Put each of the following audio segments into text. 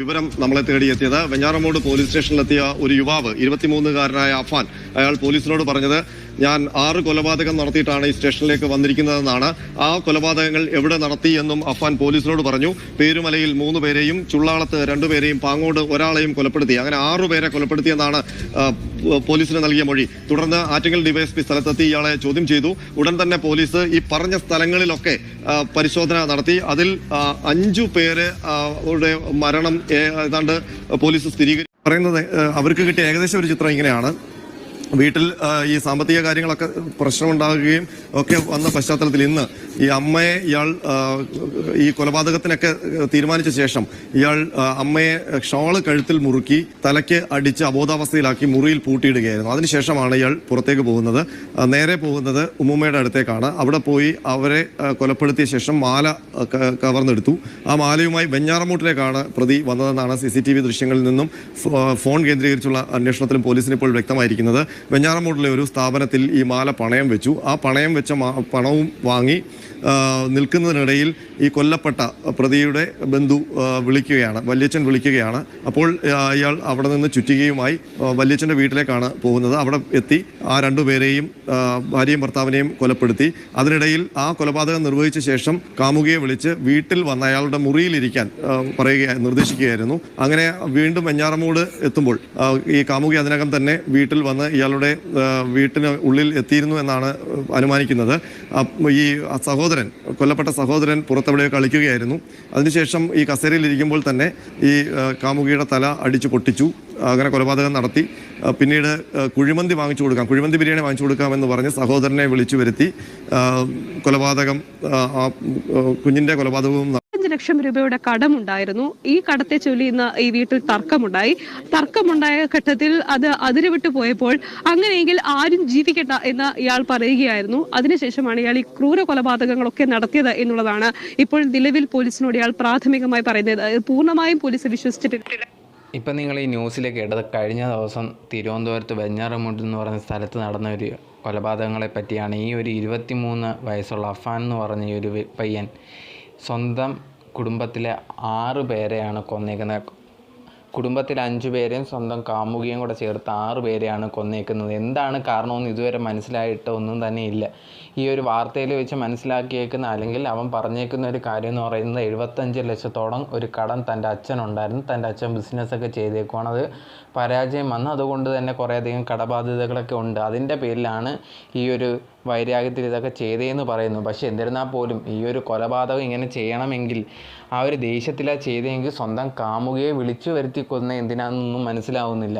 വിവരം നമ്മളെ തേടിയെത്തിയത് വെഞ്ഞാറമൂട് പോലീസ് സ്റ്റേഷനിലെത്തിയ ഒരു യുവാവ് ഇരുപത്തിമൂന്നുകാരനായ അഫാൻ. അയാൾ പോലീസിനോട് പറഞ്ഞത് ഞാൻ ആറ് കൊലപാതകം നടത്തിയിട്ടാണ് ഈ സ്റ്റേഷനിലേക്ക് വന്നിരിക്കുന്നതെന്നാണ്. ആ കൊലപാതകങ്ങൾ എവിടെ നടത്തി എന്നും അഫാൻ പോലീസിനോട് പറഞ്ഞു. പേരുമലയിൽ മൂന്ന് പേരെയും ചുള്ളാളത്ത് രണ്ടുപേരെയും പാങ്ങോട് ഒരാളെയും കൊലപ്പെടുത്തി. അങ്ങനെ ആറു പേരെ കൊലപ്പെടുത്തിയെന്നാണ് പോലീസിന് നൽകിയ മൊഴി. തുടർന്ന് ആറ്റിങ്ങൽ ഡിവൈഎസ്പി സ്ഥലത്തെത്തി ഇയാളെ ചോദ്യം ചെയ്തു. ഉടൻ തന്നെ പോലീസ് ഈ പറഞ്ഞ സ്ഥലങ്ങളിലൊക്കെ പരിശോധന നടത്തി. അതിൽ അഞ്ചു പേരെ മരണം ഏതാണ്ട് പോലീസ് സ്ഥിരീകരിച്ചു പറയുന്നത് അവർക്ക് കിട്ടിയ ഏകദേശം ഒരു ചിത്രം ഇങ്ങനെയാണ്. വീട്ടിൽ ഈ സാമ്പത്തിക കാര്യങ്ങളൊക്കെ പ്രശ്നമുണ്ടാകുകയും ഒക്കെ വന്ന പശ്ചാത്തലത്തിൽ ഇന്ന് ഈ അമ്മയെ ഇയാൾ ഈ കൊലപാതകത്തിനൊക്കെ തീരുമാനിച്ച ശേഷം ഇയാൾ അമ്മയെ ഷോൾ കഴുത്തിൽ മുറുക്കി തലയ്ക്ക് അടിച്ച് അബോധാവസ്ഥയിലാക്കി മുറിയിൽ പൂട്ടിയിടുകയായിരുന്നു. അതിനുശേഷമാണ് ഇയാൾ പുറത്തേക്ക് പോകുന്നത്. നേരെ പോകുന്നത് ഉമ്മുമ്മയുടെ അടുത്തേക്കാണ്. അവിടെ പോയി അവരെ കൊലപ്പെടുത്തിയ ശേഷം മാല കവർന്നെടുത്തു. ആ മാലയുമായി വെഞ്ഞാറമൂട്ടിലേക്കാണ് പ്രതി വന്നതെന്നാണ് സി ദൃശ്യങ്ങളിൽ നിന്നും ഫോൺ കേന്ദ്രീകരിച്ചുള്ള അന്വേഷണത്തിലും പോലീസിന് ഇപ്പോൾ വ്യക്തമായിരിക്കുന്നത്. വെഞ്ഞാറമൂട്ടിലെ ഒരു സ്ഥാപനത്തിൽ ഈ മാല പണയം വെച്ചു. ആ പണയം വെച്ച പണവും വാങ്ങി നിൽക്കുന്നതിനിടയിൽ ഈ കൊല്ലപ്പെട്ട പ്രതിയുടെ ബന്ധു വിളിക്കുകയാണ് വല്യച്ഛൻ വിളിക്കുകയാണ്. അപ്പോൾ അയാൾ അവിടെ നിന്ന് ചുറ്റികയുമായി വല്യച്ഛന്റെ വീട്ടിലേക്കാണ് പോകുന്നത്. അവിടെ എത്തി ആ രണ്ടുപേരെയും ഭാര്യയും ഭർത്താവിനെയും കൊലപ്പെടുത്തി. അതിനിടയിൽ ആ കൊലപാതകം നിർവഹിച്ച ശേഷം കാമുകിയെ വിളിച്ച് വീട്ടിൽ വന്ന അയാളുടെ മുറിയിലിരിക്കാൻ പറയുക നിർദ്ദേശിക്കുകയായിരുന്നു. അങ്ങനെ വീണ്ടും വെഞ്ഞാറമൂട് എത്തുമ്പോൾ ഈ കാമുകി അതിനകം തന്നെ വീട്ടിൽ വന്ന് ഇയാളുടെ വീട്ടിന് ഉള്ളിൽ എത്തിയിരുന്നു എന്നാണ് അനുമാനിക്കുന്നത്. ഈ സഹോദരൻ കൊല്ലപ്പെട്ട സഹോദരൻ പുറത്തെവിടെയോ കളിക്കുകയായിരുന്നു. അതിനുശേഷം ഈ കസേരയിലിരിക്കുമ്പോൾ തന്നെ ഈ കാമുകിയുടെ തല അടിച്ചു പൊട്ടിച്ചു. അങ്ങനെ കൊലപാതകം നടത്തി. പിന്നീട് കുഴിമന്തി വാങ്ങിച്ചു കൊടുക്കാം. കുഴിമന്തി ബിരിയാണി വാങ്ങിച്ചു കൊടുക്കാമെന്ന് പറഞ്ഞ് സഹോദരനെ വിളിച്ചു വരുത്തി. കൊലപാതകം കുഞ്ഞിന്റെ കൊലപാതകവും അഞ്ച് ലക്ഷം രൂപയുടെ കടമുണ്ടായിരുന്നു. ഈ കടത്തെ ചൊല്ലി ഇന്ന് ഈ വീട്ടിൽ തർക്കമുണ്ടായി. തർക്കമുണ്ടായ ഘട്ടത്തിൽ അത് അതിരുവിട്ടു പോയപ്പോൾ അങ്ങനെയെങ്കിൽ ആരും ജീവിക്കട്ട എന്ന് ഇയാൾ പറയുകയായിരുന്നു. അതിനുശേഷമാണ് ഇയാൾ ഈ ക്രൂര കൊലപാതകങ്ങളൊക്കെ നടത്തിയത് എന്നുള്ളതാണ് ഇപ്പോൾ നിലവിൽ പോലീസിനോട് ഇയാൾ പ്രാഥമികമായി പറയുന്നത്. പൂർണമായും പോലീസ് വിശ്വസിച്ചിട്ടില്ല. ഇപ്പം നിങ്ങൾ ഈ ന്യൂസിൽ കേട്ടത് കഴിഞ്ഞ ദിവസം തിരുവനന്തപുരത്ത് വെഞ്ഞാറമൂട് എന്ന് പറയുന്ന സ്ഥലത്ത് നടന്ന ഒരു കൊലപാതകങ്ങളെ പറ്റിയാണ് ഈ ഒരു ഇരുപത്തിമൂന്ന് വയസ്സുള്ള അഫാൻ എന്ന് പറഞ്ഞ ഈ ഒരു പയ്യൻ സ്വന്തം കുടുംബത്തിലെ ആറ് പേരെയാണ് കൊന്നേക്കുന്നത്. കുടുംബത്തിൽ അഞ്ചു പേരെയും സ്വന്തം കാമുകിയും കൂടെ ചേർത്ത് ആറ് പേരെയാണ് കൊന്നേക്കുന്നത്. എന്താണ് കാരണമെന്ന് ഇതുവരെ മനസ്സിലായിട്ട് ഒന്നും തന്നെ ഇല്ല. ഈ ഒരു വാർത്തയിൽ വെച്ച് മനസ്സിലാക്കിയേക്കുന്ന അല്ലെങ്കിൽ അവൻ പറഞ്ഞേക്കുന്ന ഒരു കാര്യം എന്ന് പറയുന്നത് എഴുപത്തഞ്ച് ലക്ഷത്തോളം ഒരു കടം തന്റെ അച്ഛനുണ്ടായിരുന്നു. തന്റെ അച്ഛൻ ബിസിനസ്സൊക്കെ ചെയ്തേക്കുവാണ്. അത് പരാജയം വന്ന്. അതുകൊണ്ട് തന്നെ കുറേയധികം കടബാധ്യതകളൊക്കെ ഉണ്ട്. അതിന്റെ പേരിലാണ് ഈ ഒരു വൈരാഗ്യത്തിൽ ഇതൊക്കെ ചെയ്തതെന്ന് പറയുന്നു. പക്ഷേ എന്നിരുന്നാൽ പോലും ഈ ഒരു കൊലപാതകം ഇങ്ങനെ ചെയ്യണമെങ്കിൽ ആ ഒരു ദേഷ്യത്തിലാണ് ചെയ്തതെങ്കിൽ സ്വന്തം കാമുകയെ വിളിച്ചു വരുത്തി കൊന്ന എന്തിനാണെന്നൊന്നും മനസ്സിലാവുന്നില്ല.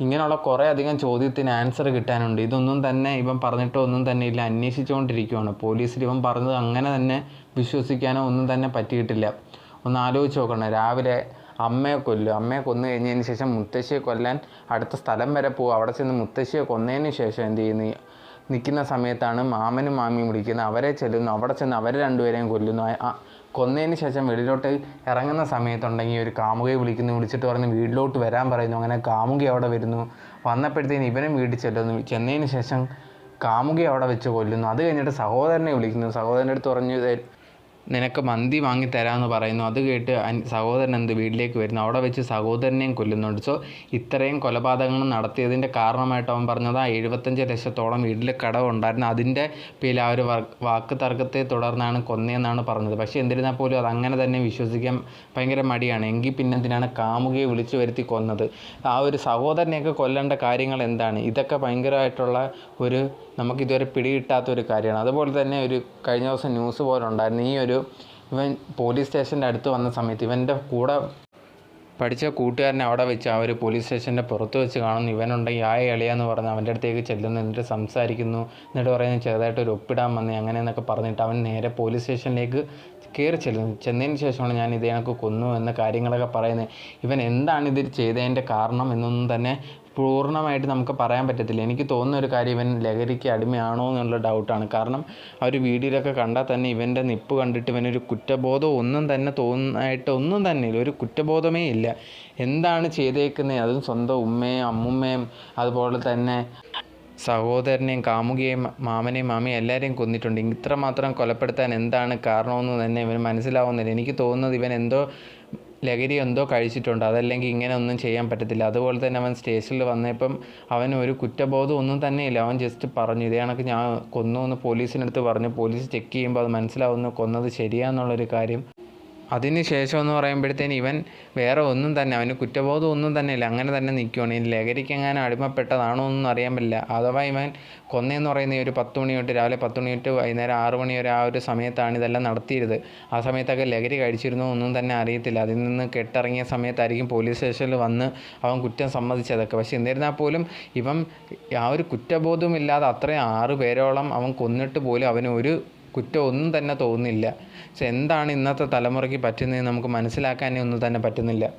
ഇങ്ങനെയുള്ള കുറേ അധികം ചോദ്യത്തിന് ആൻസർ കിട്ടാനുണ്ട്. ഇതൊന്നും തന്നെ ഇവൻ പറഞ്ഞിട്ടോ ഒന്നും തന്നെ ഇല്ല. അന്വേഷിച്ചുകൊണ്ടിരിക്കുകയാണ് പോലീസിൽ ഇവൻ പറഞ്ഞത് അങ്ങനെ തന്നെ വിശ്വസിക്കാനോ ഒന്നും തന്നെ പറ്റിയിട്ടില്ല. ഒന്ന് ആലോചിച്ച് നോക്കണം. രാവിലെ അമ്മയെ കൊല്ലു. അമ്മയെ കൊന്നു കഴിഞ്ഞതിന് ശേഷം മുത്തശ്ശിയെ കൊല്ലാൻ അടുത്ത സ്ഥലം വരെ പോകും അവിടെ ചെന്ന് മുത്തശ്ശിയെ കൊന്നതിന് ശേഷം എന്ത് ചെയ്യുന്നു? നിൽക്കുന്ന സമയത്താണ് മാമനും മാമിയും വിളിക്കുന്നത്. അവരെ ചെല്ലുന്നു. അവിടെ ചെന്ന് അവരെ രണ്ടുപേരെയും കൊല്ലുന്നു. കൊന്നതിന് ശേഷം വെളിയിലോട്ട് ഇറങ്ങുന്ന സമയത്തുണ്ടെങ്കിൽ ഒരു കാമുകയെ വിളിക്കുന്നു. വിളിച്ചിട്ട് പറഞ്ഞ് വീട്ടിലോട്ട് വരാൻ പറയുന്നു. അങ്ങനെ കാമുകി അവിടെ വരുന്നു. വന്നപ്പോഴത്തേന് ഇവനും വീട്ടിൽ ചെല്ലുന്നു. ചെന്നതിന് ശേഷം കാമുകി അവിടെ വെച്ച് കൊല്ലുന്നു. അത് കഴിഞ്ഞിട്ട് സഹോദരനെ വിളിക്കുന്നു. സഹോദരന്റെ അടുത്ത് പറഞ്ഞു "ദേ, നിനക്ക് മന്തി വാങ്ങി തരാമെന്ന് പറയുന്നു. അത് കേട്ട് സഹോദരൻ എന്ത് വീട്ടിലേക്ക് വരുന്നു. അവിടെ വെച്ച് സഹോദരനെയും കൊല്ലുന്നുണ്ട്. സോ ഇത്രയും കൊലപാതകങ്ങൾ നടത്തിയതിന്റെ കാരണമായിട്ട് അവൻ പറഞ്ഞത് ആ എഴുപത്തഞ്ച് ലക്ഷത്തോളം വീട്ടിൽ കടവുണ്ടായിരുന്നു അതിന്റെ പേരിൽ ആ ഒരു വാക്ക് തർക്കത്തെ തുടർന്നാണ് കൊന്നതെന്നാണ് പറഞ്ഞത്. പക്ഷേ എന്നിരുന്നാൽ പോലും അത് അങ്ങനെ തന്നെ വിശ്വസിക്കാൻ ഭയങ്കര മടിയാണ്. എങ്കിൽ പിന്നെ എന്തിനാണ് കാമുകയെ വിളിച്ചു വരുത്തി കൊന്നത്? ആ ഒരു സഹോദരനെയൊക്കെ കൊല്ലേണ്ട കാര്യങ്ങൾ എന്താണ്? ഇതൊക്കെ ഭയങ്കരമായിട്ടുള്ള ഒരു നമുക്കിതുവരെ പിടികിട്ടാത്ത ഒരു കാര്യമാണ്. അതുപോലെ തന്നെ ഒരു കഴിഞ്ഞ ദിവസം ന്യൂസ് പോലെ ഉണ്ടായിരുന്നു. ഈ ഒരു ഇവൻ പോലീസ് സ്റ്റേഷന്റെ അടുത്ത് വന്ന സമയത്ത് ഇവന്റെ കൂടെ പഠിച്ച കൂട്ടുകാരനെ അവിടെ വെച്ച് ആ ഒരു പോലീസ് സ്റ്റേഷന്റെ പുറത്ത് വെച്ച് കാണുന്നു ഇവനുണ്ടെങ്കിൽ ആ എളിയാന്ന് പറഞ്ഞ് അവന്റെ അടുത്തേക്ക് ചെല്ലുന്നു. എന്നിട്ട് സംസാരിക്കുന്നു. എന്നിട്ട് പറയുന്നു ചെറുതായിട്ട് ഒരു ഒപ്പിടാൻ വന്നേ അങ്ങനെ എന്നൊക്കെ പറഞ്ഞിട്ട് അവൻ നേരെ പോലീസ് സ്റ്റേഷനിലേക്ക് കയറി ചെല്ലുന്നു ചെന്നതിന് ശേഷമാണ് ഞാൻ ഇത് കണക്ക് കൊന്നു എന്ന കാര്യങ്ങളൊക്കെ പറയുന്നത്. ഇവൻ എന്താണ് ഇതിൽ ചെയ്തതിന്റെ കാരണം എന്നൊന്നും തന്നെ പൂർണമായിട്ട് നമുക്ക് പറയാൻ പറ്റത്തില്ല. എനിക്ക് തോന്നുന്ന ഒരു കാര്യം ഇവൻ ലഹരിക്ക് അടിമയാണോ എന്നുള്ള ഡൗട്ടാണ്. കാരണം ആ ഒരു വീഡിയോയിലൊക്കെ കണ്ടാൽ തന്നെ ഇവന്റെ നിപ്പ് കണ്ടിട്ട് ഇവനൊരു കുറ്റബോധം ഒന്നും തന്നെ തോന്നായിട്ട് ഒന്നും തന്നെ ഇല്ല. ഒരു കുറ്റബോധമേ ഇല്ല. എന്താണ് ചെയ്തേക്കുന്നത് അതും സ്വന്തം ഉമ്മയും അമ്മുമ്മയും അതുപോലെ തന്നെ സഹോദരനെയും കാമുകിയെയും മാമനെയും മാമയും എല്ലാവരെയും കൊന്നിട്ടുണ്ട്. ഇത്രമാത്രം കൊലപ്പെടുത്താൻ എന്താണ് കാരണമെന്ന് തന്നെ ഇവന് മനസ്സിലാവുന്നില്ല. എനിക്ക് തോന്നുന്നത് ഇവൻ എന്തോ ലഹരി എന്തോ കഴിച്ചിട്ടുണ്ട്. അതല്ലെങ്കിൽ ഇങ്ങനെ ഒന്നും ചെയ്യാൻ പറ്റത്തില്ല. അതുപോലെ തന്നെ അവൻ സ്റ്റേഷനിൽ വന്നപ്പം അവന് ഒരു കുറ്റബോധം ഒന്നും തന്നെ ഇല്ല. അവൻ ജസ്റ്റ് പറഞ്ഞു ഇതേ കണക്ക് ഞാൻ കൊന്നു എന്ന് പോലീസിനടുത്ത് പറഞ്ഞു. പോലീസ് ചെക്ക് ചെയ്യുമ്പോൾ അത് മനസ്സിലാവുന്നു കൊന്നത് ശരിയാന്നുള്ളൊരു കാര്യം. അതിന് ശേഷം എന്ന് പറയുമ്പോഴത്തേന് ഇവൻ വേറെ ഒന്നും തന്നെ അവന് കുറ്റബോധം ഒന്നും തന്നെ ഇല്ല. അങ്ങനെ തന്നെ നിൽക്കുകയാണ് ഈ ലഹരിക്ക് എങ്ങാനും അടിമപ്പെട്ടതാണോ എന്നൊന്നും അറിയാൻ പറ്റില്ല. അഥവാ ഇവൻ കൊന്നേന്ന് പറയുന്ന ഒരു പത്ത് മണി തൊട്ട് രാവിലെ പത്ത് മണി തൊട്ട് വൈകുന്നേരം ആറ് മണി വരെ ആ ഒരു സമയത്താണ് ഇതെല്ലാം നടത്തിയത് ആ സമയത്തൊക്കെ ലഹരി കഴിച്ചിരുന്നു ഒന്നും തന്നെ അറിയത്തില്ല. അതിൽ നിന്ന് കെട്ടിറങ്ങിയ സമയത്തായിരിക്കും പോലീസ് സ്റ്റേഷനിൽ വന്ന് അവൻ കുറ്റം സമ്മതിച്ചതൊക്കെ. പക്ഷെ എന്നിരുന്നാൽ പോലും ഇവൻ ആ ഒരു കുറ്റബോധമില്ലാതെ അത്രയും ആറ് പേരോളം അവൻ കൊന്നിട്ട് പോലും അവന് ഒരു കുറ്റം ഒന്നും തന്നെ തോന്നുന്നില്ല. പക്ഷെ എന്താണ് ഇന്നത്തെ തലമുറയ്ക്ക് പറ്റുന്നതെന്ന് നമുക്ക് മനസ്സിലാക്കാനേ ഒന്നും തന്നെ പറ്റുന്നില്ല.